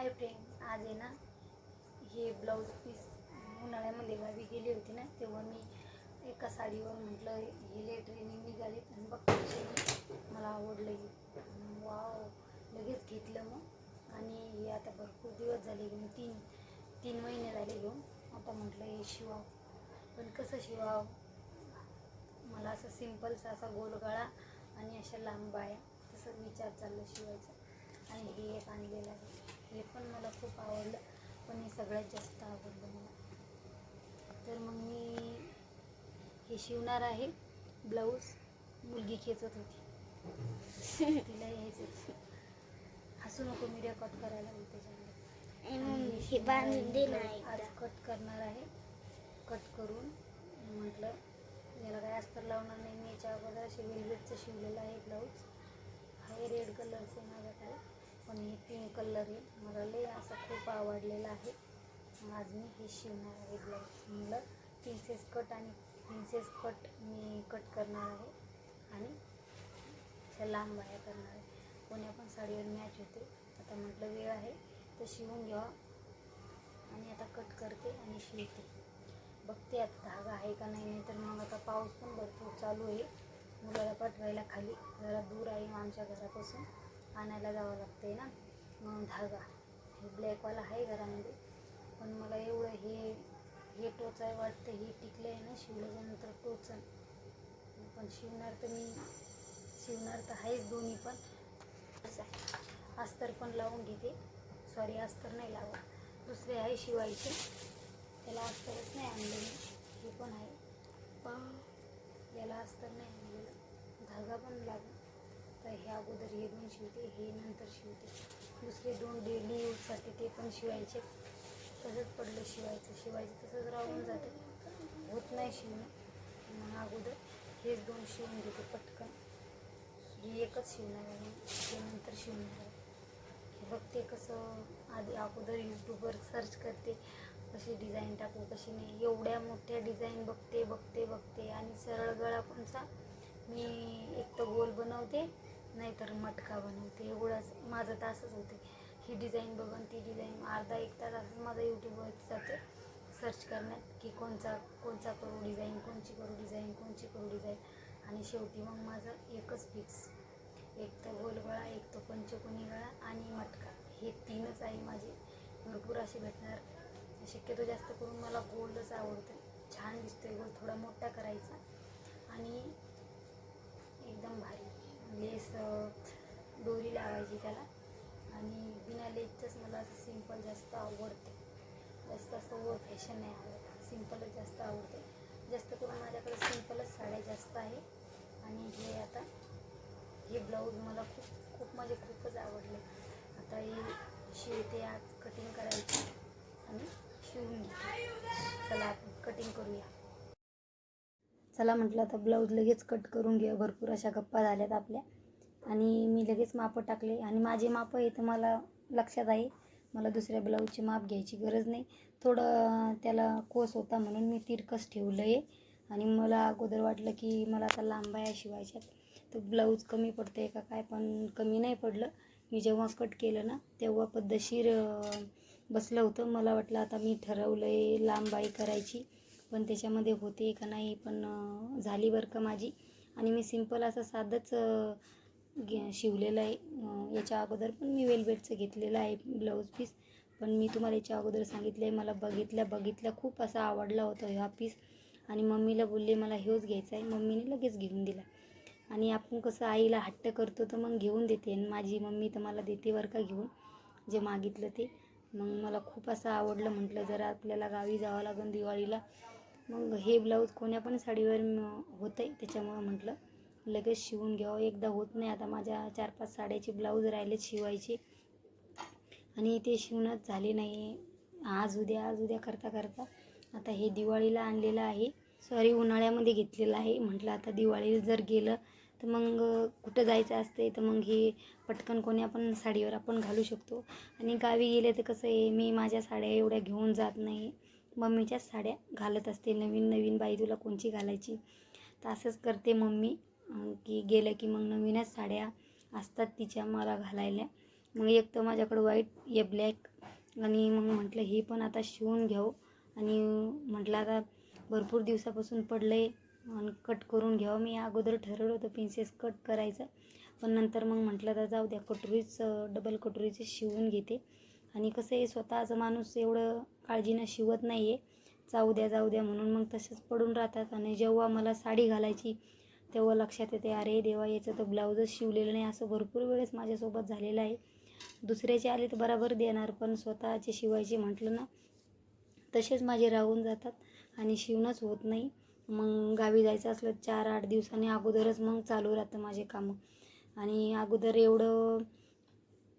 Hi friend आज आहे ना हे ब्लाऊज पीस उन्हाळ्यामध्ये गावी गेली होती ना तेव्हा मी एका साडीवर म्हटलं हे ट्रेनिंग निघाली आणि बघ मला आवडलं. वाव लगेच घेतलं मग. आणि हे आता भरपूर दिवस झाले घेऊन तीन तीन महिने झाले घेऊन. आता म्हटलं हे शिवाव पण कसं शिवाव मला असं सिम्पलचा असा गोलगळा आणि अशा लांब बाया तसं विचार चाललं शिवायचं. आणि हे एक आणलेलं आहे. हे पण मला खूप आवडलं पण हे सगळ्यात जास्त आवडलं मला. तर मग मी हे शिवणार आहे ब्लाऊज मुलगी खेचत होती. तिला यायचं हसू नको मी रेकॉर्ड करायला त्याच्यामध्ये. हे ब्लाऊज आज. कट करणार आहे. कट करून म्हटलं याला काय अस्तर लावणार नाही मी याच्या अगोदर असे वेलवेटचं शिवलेलं आहे ब्लाऊज. आहे रेड कलरचं आहे माझ्याकडे. पण हे पिंक कलर आहे. मला लय असं खूप आवडलेला आहे. आज मी हे शिवणार आहे ब्लाऊज म्हणलं प्रिन्सेस कट आणि प्रिन्सेस कट मी कट करणार आहे. आणि लांब बाया करणार आहे. कोण्या पण साडीवर मॅच होते. आता म्हटलं वेळ आहे. तर शिवून घ्यावा आणि आता कट करते आणि शिवते. बघते आता धागा आहे का नाही. नाही तर मग आता पाऊस पण भरपूर चालू आहे. मुलाला पाठवायला खाली. जरा दूर आहे मग आमच्या घरापासून. आणायला जावं लागते ना? मग धागा. हे ब्लॅकवाला आहे घरामध्ये. पण मला एवढं हे हे टोचाय वाटतं हे टिकलं आहे ना शिवल्याच्यानंतर टोचन. पण शिवणार तर मी शिवणार तर आहेच दोन्ही पण. असं आहे. अस्तर पण लावून घेते. सॉरी अस्तर नाही लावत. दुसरे आहे शिवायचे. त्याला अस्तरच नाही आणलं मी हे पण आहे. पण याला अस्तर नाही आणलेलं. धागा पण लागेल. तर हे अगोदर हे दोन शिवते हे नंतर शिवते. दुसरे दोन डेली यूजसाठी ते पण शिवायचे. तसंच पडलं शिवायचं. शिवायचं तसंच राहून जातं. होत नाही शिवणं. मग अगोदर हेच दोन शिवून घेते पटकन. हे एकच शिवणार आहे. हे ते नंतर शिवणार आहे. बघते कसं आधी अगोदर यूट्यूबवर सर्च करते कशी डिझाईन टाकू कशी नाही. एवढ्या मोठ्या डिझाईन बघते बघते बघते. आणि सरळ गळा कोणचा? मी एक तर गोल बनवते. नाहीतर मटका बनवते. एवढंच. माझं तर असंच होते. ही डिझाईन बघून ती डिझाईन अर्धा एक तास असंच माझा यूट्यूबवर जाते. सर्च करण्यात की कोणचा कोणचा करू डिझाईन कोणची करू डिझाईन कोणची करू डिझाईन आणि शेवटी मग माझं एकच फिक्स एक तर गोलगळा एक तर पंचकोनी गळा आणि मटका. हे तीनच आहे माझे. भरपूर असे भेटणार. शक्यतो जास्त करून मला गोल्डच आवडतं. छान दिसतोय गोल. थोडा मोठा करायचा. आणि एकदम भारी. लेस दोरी लावायची त्याला. आणि बिना लेसचंच मला असं सिंपल जास्त आवडते. जास्त असं ओवर फॅशन नाही आवडत. सिम्पलच जास्त आवडते. जास्त करून माझ्याकडे सिम्पलच साड्या जास्त आहे. आणि हे आता हे ब्लाऊज मला खूप खूप म्हणजे खूपच आवडले. आता हे शिवते आज कटिंग करायची. आणि शिवून घेते. चला आपण कटिंग करूया. चला म्हटलं आता ब्लाऊज लगेच कट करून घ्या भरपूर अशा गप्पा झाल्यात आपल्या. आणि मी लगेच मापं टाकले. आणि माझे मापं आहे तर मला लक्षात आहे. मला दुसऱ्या ब्लाऊजची माप घ्यायची गरज नाही. थोडं त्याला कोस होता म्हणून मी तिरकस ठेवलं आहे आणि मला अगोदर वाटलं की मला आता लांबाया शिवायच्यात. तर ब्लाऊज कमी पडते का काय पण कमी नाही पडलं. मी जेव्हा कट केलं ना तेव्हा पद्धतशीर बसलं होतं. मला वाटलं आता मी ठरवलं आहे लांबाई करायची. पण त्याच्यामध्ये होते का नाही पण झाली बरं का माझी. आणि मी सिंपल असं साधंच घे शिवलेलं आहे. याच्या अगोदर पण मी वेलवेटचं घेतलेलं आहे ब्लाऊज पीस. पण मी तुम्हाला याच्या अगोदर सांगितलं आहे मला बघितल्या बघितल्या खूप असा आवडला होता हा पीस. आणि मम्मीला बोलले मला हेच घ्यायचा आहे. मम्मीने लगेच घेऊन दिला. आणि आपण कसं आईला हट्ट करतो तर मग घेऊन देते. आणि माझी मम्मी तर मला देते बरं का घेऊन जे मागितलं ते. मग मला खूप असं आवडलं म्हटलं जरा आपल्याला गावी जावं लागेल दिवाळीला. मग हे ब्लाऊज कोण्या पण साडीवर होतं आहे त्याच्यामुळं म्हटलं लगेच शिवून घ्यावं. एकदा होत नाही आता माझ्या चार पाच साड्याचे ब्लाऊज राहिलेत शिवायचे. आणि ते शिवणच झाले नाही. आज उद्या आज उद्या करता करता आता हे दिवाळीला आणलेलं आहे. सॉरी उन्हाळ्यामध्ये घेतलेलं आहे. म्हटलं आता दिवाळीला जर गेलं तर मग कुठं जायचं असते तर मग हे पटकन कोण्या पण साडीवर आपण घालू शकतो. आणि गावी गेले तर कसं आहे मी माझ्या साड्या एवढ्या घेऊन जात नाही. मम्मीच्याच साड्या घालत असते. नवीन नवीन बाई तुला कोणची घालायची? तर असंच करते मम्मी. की गेलं की मग नवीनच साड्या असतात तिच्या मला घालायला. मग एक तर माझ्याकडं व्हाईट या ब्लॅक आणि मग म्हटलं हे पण आता शिवून घ्यावं आणि म्हटलं आता भरपूर दिवसापासून पडलं आहे आणि कट करून घ्यावं. मी अगोदर ठरवलं होतं प्रिन्सेस कट करायचं. पण नंतर मग म्हटलं तर जाऊ द्या कटोरीच डबल कटोरीचे शिवून घेते. आणि कसं आहे स्वतःचं माणूस एवढं काळजीनं शिवत नाही आहे जाऊ द्या जाऊ द्या म्हणून मग तसेच पडून राहतात. आणि जेव्हा मला साडी घालायची तेव्हा लक्षात येते अरे देवा याचं तर ब्लाऊजच शिवलेलं नाही. असं भरपूर वेळेस माझ्यासोबत झालेलं आहे. दुसऱ्याचे आले तर बराबर देणार पण स्वतःचे शिवायचे म्हटलं ना तसेच माझे राहून जातात आणि शिवणंच होत नाही. मग गावी जायचं असलं चार आठ दिवसांनी अगोदरच मग चालू राहतं माझे कामं. आणि अगोदर एवढं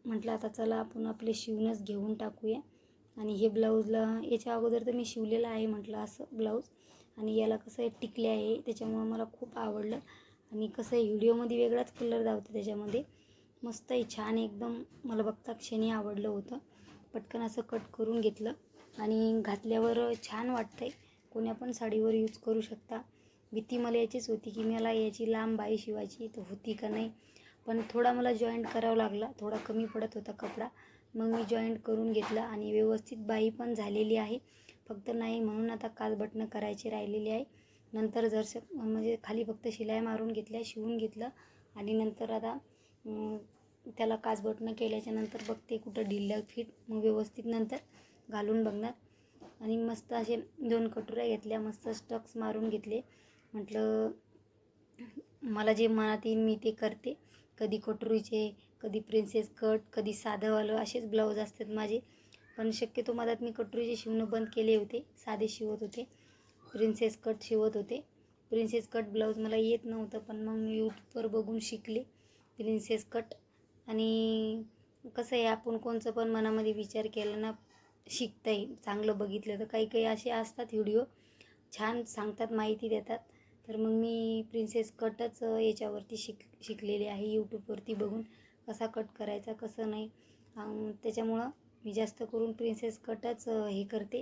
म्हटलं आता चला आपण आपले शिवणंच घेऊन टाकूया. आणि हे ब्लाऊजला याच्या अगोदर तर मी शिवलेलं आहे म्हटलं असं ब्लाऊज. आणि याला कसं आहे टिकले आहे त्याच्यामुळं मला खूप आवडलं. आणि कसं आहे व्हिडिओमध्ये वेगळाच कलर धावतो त्याच्यामध्ये. मस्त आहे छान एकदम मला बघता क्षणी आवडलं होतं. पटकन असं कट करून घेतलं. आणि घातल्यावर छान वाटतं आहे कोण्या पण साडीवर यूज करू शकता. भीती मला याचीच होती की मला याची लांब बाई शिवायची तर होती का नाही. पण थोडा मला जॉईंट करावा लागला. थोडा कमी पडत होता कपडा. मग मी जॉईंट करून घेतला आणि व्यवस्थित बाई पण झालेली आहे. फक्त नाही म्हणून आता काच बटणं करायचे राहिलेली आहे. नंतर जरसं म्हणजे खाली फक्त शिलाई मारून घेतल्या शिवून घेतलं आणि नंतर आता त्याला काच बटणं केल्याच्यानंतर बघते कुठं ढिल्लं फिट. मग व्यवस्थित नंतर घालून बघणार. आणि मस्त असे दोन कटोऱ्या घेतल्या मस्त स्टक्स मारून घेतले. म्हटलं मला जे मनात येईल मी ते करते. कधी कटोरीचे कधी प्रिन्सेस कट कधी साधंवालं असेच ब्लाऊज असतात माझे. पण शक्यतो मधात मी कटोरीचे शिवणं बंद केले होते साधे शिवत होते. प्रिन्सेस कट शिवत होते. प्रिन्सेस कट ब्लाऊज मला येत नव्हतं पण मग मी यूट्यूबवर बघून शिकले प्रिन्सेस कट आणि कसं आहे आपण कोणचं पण मनामध्ये विचार केला ना शिकता येईल. चांगलं बघितलं तर काही काही असे असतात व्हिडिओ छान सांगतात माहिती देतात. तर मग मी प्रिन्सेस कटच याच्यावरती शिक शिकलेली आहे. यूट्यूबवरती बघून कसा कट करायचा कसं नाही. त्याच्यामुळं मी जास्त करून प्रिन्सेस कटच हे करते.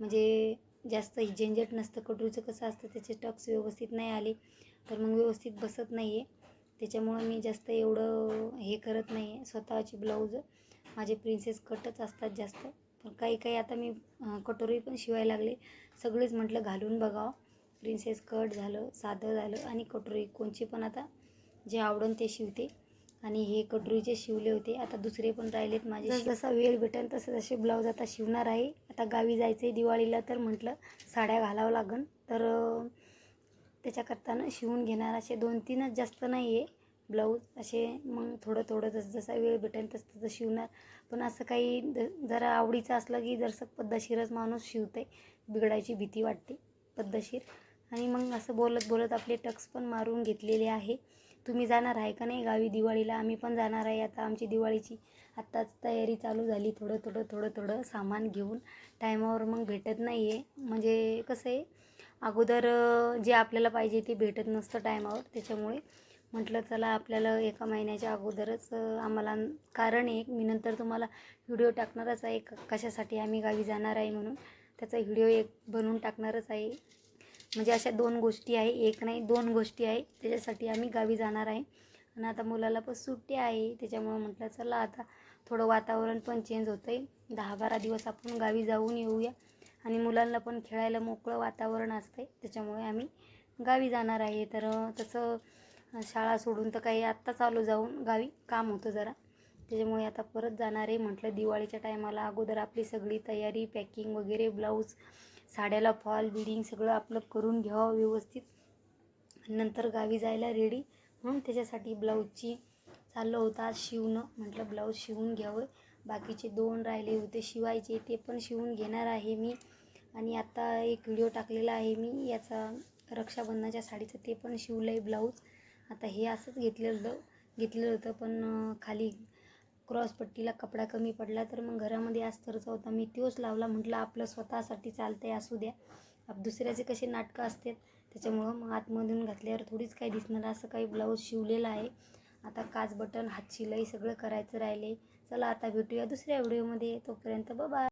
म्हणजे जास्त झंझट नसतं. कटरूचं कसं असतं त्याचे टक्स व्यवस्थित नाही आले. तर मग व्यवस्थित बसत नाही आहे त्याच्यामुळं मी जास्त एवढं हे करत नाही. आहे स्वतःची ब्लाऊज माझे प्रिन्सेस कटच असतात जास्त. पण काही काही आता मी कटोरी पण शिवायला लागले. सगळेच म्हटलं घालून बघावं. प्रिन्सेस कट झालं साधं झालं आणि कटोरी. कोणची पण आता जे आवडन ते शिवते. आणि हे कटोरीचे शिवले होते. आता दुसरे पण राहिलेत माझे जसं वेळ भेटेल तसं जसे ब्लाऊज आता शिवणार आहे. आता गावी जायचं आहे दिवाळीला तर म्हटलं साड्या घालावं लागन. तर त्याच्याकरतानं शिवून घेणार असे दोन तीनच जास्त नाही आहे ब्लाऊज. असे मग थोडं थोडं जसं जसा वेळ भेटेल तसं तसं शिवणार. पण असं काही द जरा आवडीचं असलं की जरसं पद्धतशीरच माणूस शिवते बिघडायची भीती वाटते. पद्धतशीर. आणि मग असं बोलत बोलत आपले टक्स पण मारून घेतलेले आहे. तुम्ही जाणार आहे का नाही गावी दिवाळीला? आम्ही पण जाणार आहे. आता आमची दिवाळीची आत्ताच तयारी चालू झाली. थोडं थोडं थोडं थोडं सामान घेऊन टायमावर मग भेटत नाही आहे म्हणजे कसं आहे अगोदर जे आपल्याला पाहिजे ते भेटत नसतं टायमावर. त्याच्यामुळे म्हटलं चला आपल्याला एका महिन्याच्या अगोदरच आम्हाला कारण एक. मी नंतर तुम्हाला व्हिडिओ टाकणारच आहे. क- कशासाठी आम्ही गावी जाणार आहे म्हणून. त्याचा व्हिडिओ एक बनवून टाकणारच आहे. म्हणजे अशा दोन गोष्टी आहे एक नाही दोन गोष्टी आहे त्याच्यासाठी आम्ही गावी जाणार आहे. आणि आता मुलाला पण सुट्टी आहे त्याच्यामुळं म्हटलं चला आता थोडं वातावरण पण चेंज होतं आहे दहा बारा दिवस आपण गावी जाऊन येऊया. आणि मुलांना पण खेळायला मोकळं वातावरण असतं आहे त्याच्यामुळे आम्ही गावी जाणार आहे. तर तसं शाळा सोडून तर काही आत्ता चालू जाऊन गावी काम होतं जरा. त्याच्यामुळे आता परत जाणार आहे. म्हटलं दिवाळीच्या टायमाला अगोदर आपली सगळी तयारी पॅकिंग वगैरे ब्लाऊज साड्याला फॉल बिडिंग सगळं आपलं करून घ्यावं व्यवस्थित. नंतर गावी जायला रेडी म्हणून त्याच्यासाठी ब्लाऊजची चाललं होतं आज शिवणं. म्हटलं ब्लाऊज शिवून घ्यावं. बाकीचे दोन राहिले होते शिवायचे ते पण शिवून घेणार आहे मी. आणि आता एक व्हिडिओ टाकलेला आहे मी याचा रक्षाबंधनाच्या साडीचं ते पण शिवलं आहे ब्लाऊज. आता हे असंच घेतलेलं घेतलेलं होतं पण खाली क्रॉसपट्टीला कपडा कमी पडला तर मग घरामध्ये अस्तरचा होता. मी तोच लावला म्हटलं आपलं स्वतःसाठी चालतंय असू द्या. आप दुसऱ्याचे कसे नाटकं असतात त्याच्यामुळं मग आतमधून घातल्यावर थोडीच काही दिसणार. असं काही ब्लाऊज शिवलेलं आहे. आता काच बटन हात शिलाई सगळं करायचं राहिले चला आता भेटूया दुसऱ्या व्हिडिओमध्ये. तोपर्यंत बाय